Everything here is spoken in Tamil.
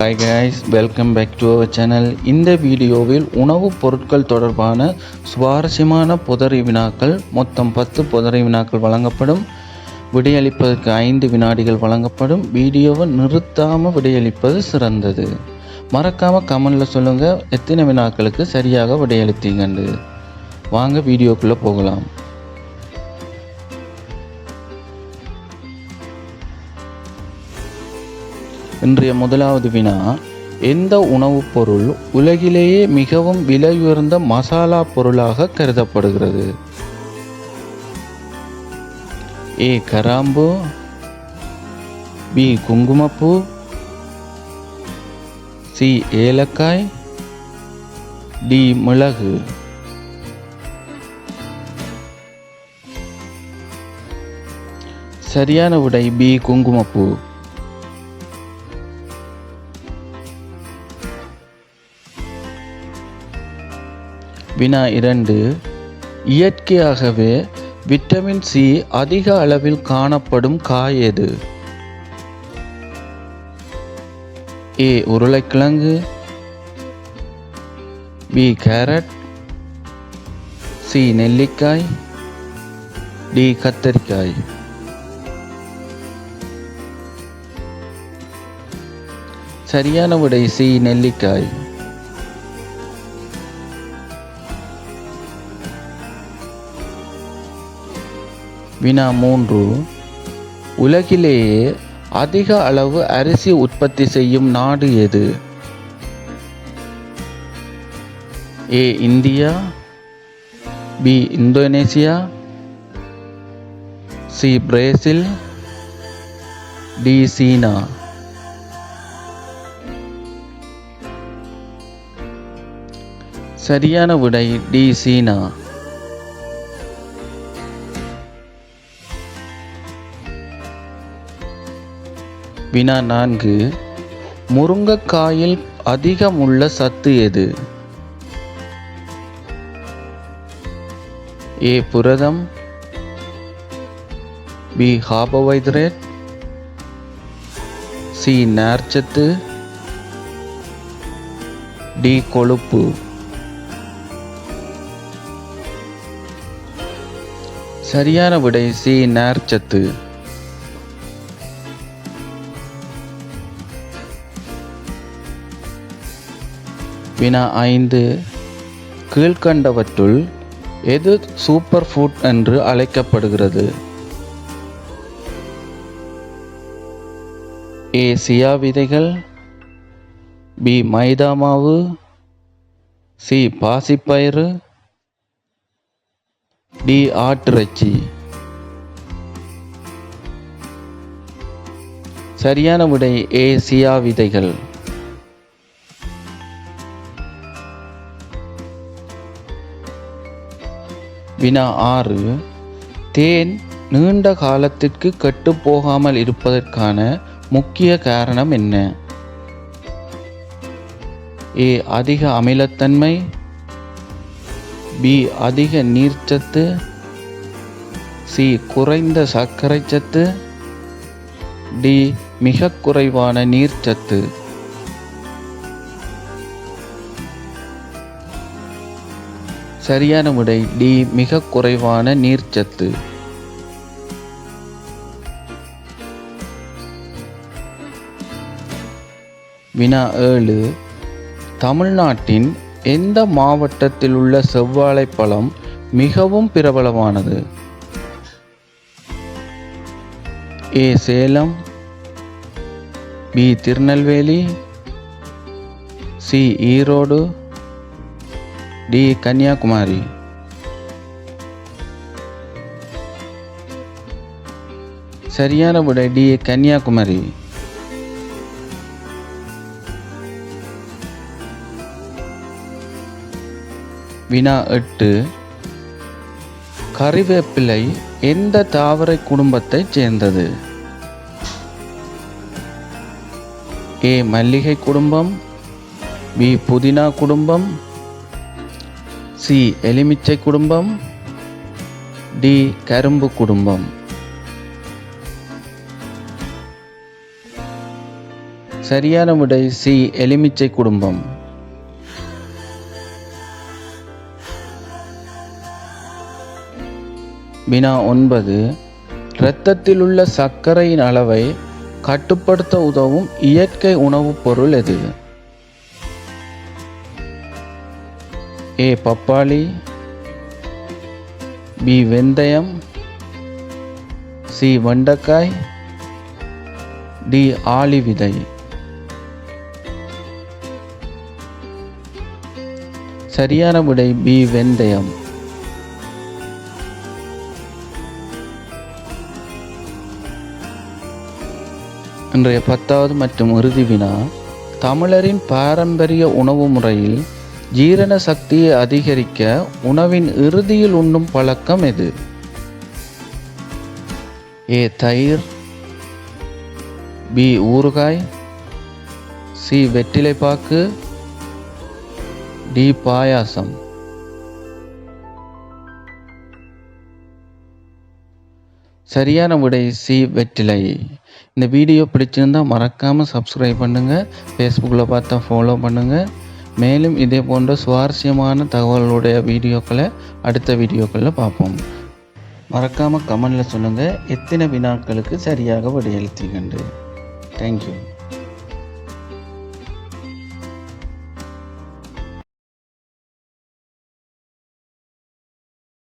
Hi guys welcome back to our channel இந்த வீடியோவில் உணவுப் பொருட்கள் தொடர்பான சுவாரஸ்யமான புதறி வினாக்கள் மொத்தம் பத்து புதறி வினாக்கள் வழங்கப்படும். விடையளிப்பதற்கு ஐந்து வினாடிகள் வழங்கப்படும். வீடியோவை நிறுத்தாமல் விடையளிப்பது சிறந்தது. மறக்காமல் கமெண்டில் சொல்லுங்கள் எத்தனை வினாக்களுக்கு சரியாக விடையளித்தீங்கன்னு. வாங்க வீடியோக்குள்ளே போகலாம். இன்றைய முதலாவது வினா எந்த உணவுப் பொருள் உலகிலேயே மிகவும் விலையுயர்ந்த மசாலா பொருளாக கருதப்படுகிறது? ஏ கராம்பு பி குங்குமப்பூ சி ஏலக்காய் டி மிளகு. சரியான விடை பி குங்குமப்பூ. வினா இரண்டு. இயற்கையாகவே விட்டமின் சி அதிக அளவில் காணப்படும் காய் எது? ஏ உருளைக்கிழங்கு. B carrot. சி நெல்லிக்காய். டி கத்தரிக்காய். சரியான விடை சி நெல்லிக்காய். வினா மூன்று. உலகிலேயே அதிக அளவு அரிசி உற்பத்தி செய்யும் நாடு எது? A India. B Indonesia. C Brazil. D சீனா. சரியான விடை டி சீனா. வினா நான்கு முருங்கைக்காயில் அதிகம் உள்ள சத்து எது? ஏ புரதம். B carbohydrate. சி நார்ச்சத்து. டி கொழுப்பு. சரியான விடை சி நார்ச்சத்து. வினா ஐந்து. கீழ்கண்டவற்றுள் எது சூப்பர் ஃபுட் என்று அழைக்கப்படுகிறது? ஏ. சியா விதைகள். பி. மைதா மாவு. சி. பாசிப்பயிறு. டி. ஆட்டிறைச்சி. சரியான விடை ஏ. சியா விதைகள். வினா ஆறு தேன் நீண்ட காலத்திற்கு கெட்டு போகாமல் இருப்பதற்கான முக்கிய காரணம் என்ன? ஏ அதிக அமிலத்தன்மை. பி அதிக நீர்ச்சத்து. சி குறைந்த சர்க்கரை சத்து. டி மிக குறைவான நீர்ச்சத்து. சரியான விடை டி மிக குறைவான நீர்ச்சத்து வினா ஏழு. தமிழ்நாட்டின் எந்த மாவட்டத்தில் உள்ள செவ்வாழைப்பழம் மிகவும் பிரபலமானது? A. Salem B. Tirunelveli C. Erode D Kanyakumari சரியான விடை டி கன்னியாகுமரி வினா எட்டு கறிவேப்பிலை எந்த தாவரை குடும்பத்தைச் சேர்ந்தது ஏ மல்லிகை குடும்பம் பி புதினா குடும்பம் சி. எலுமிச்சை குடும்பம் டி. கரும்பு குடும்பம். சரியான விடை சி. எலுமிச்சை குடும்பம். வினா ஒன்பது. இரத்தத்தில் உள்ள சர்க்கரையின் அளவை கட்டுப்படுத்த உதவும் இயற்கை உணவுப் பொருள் எது? ஏ பப்பாளி பி வெந்தயம் சி வெண்டைக்காய் டி ஆளி விதை. சரியான விடை பி வெந்தயம். இன்றைய பத்தாவது மற்றும் இறுதி வினா தமிழரின் பாரம்பரிய உணவு முறையில் ஜீரண சக்தியை அதிகரிக்க உணவின் இறுதியில் உண்ணும் பழக்கம் எது? ஏ தயிர். பி ஊறுகாய். சி வெற்றிலைப்பாக்கு. டி பாயாசம். சரியான விடை சி வெற்றிலை. இந்த வீடியோ பிடிச்சிருந்தா மறக்காமல் சப்ஸ்கிரைப் பண்ணுங்கள் ஃபேஸ்புக்கில் பார்த்தா ஃபாலோ பண்ணுங்கள் மேலும் இதே போன்ற சுவாரஸ்யமான தகவலுடைய வீடியோக்களை அடுத்த வீடியோக்களில் பார்ப்போம். மறக்காமல் கமெண்டில் சொல்லுங்கள் எத்தனை வினாக்களுக்கு சரியாக விடையளித்தீங்கண்டு தேங்க்யூ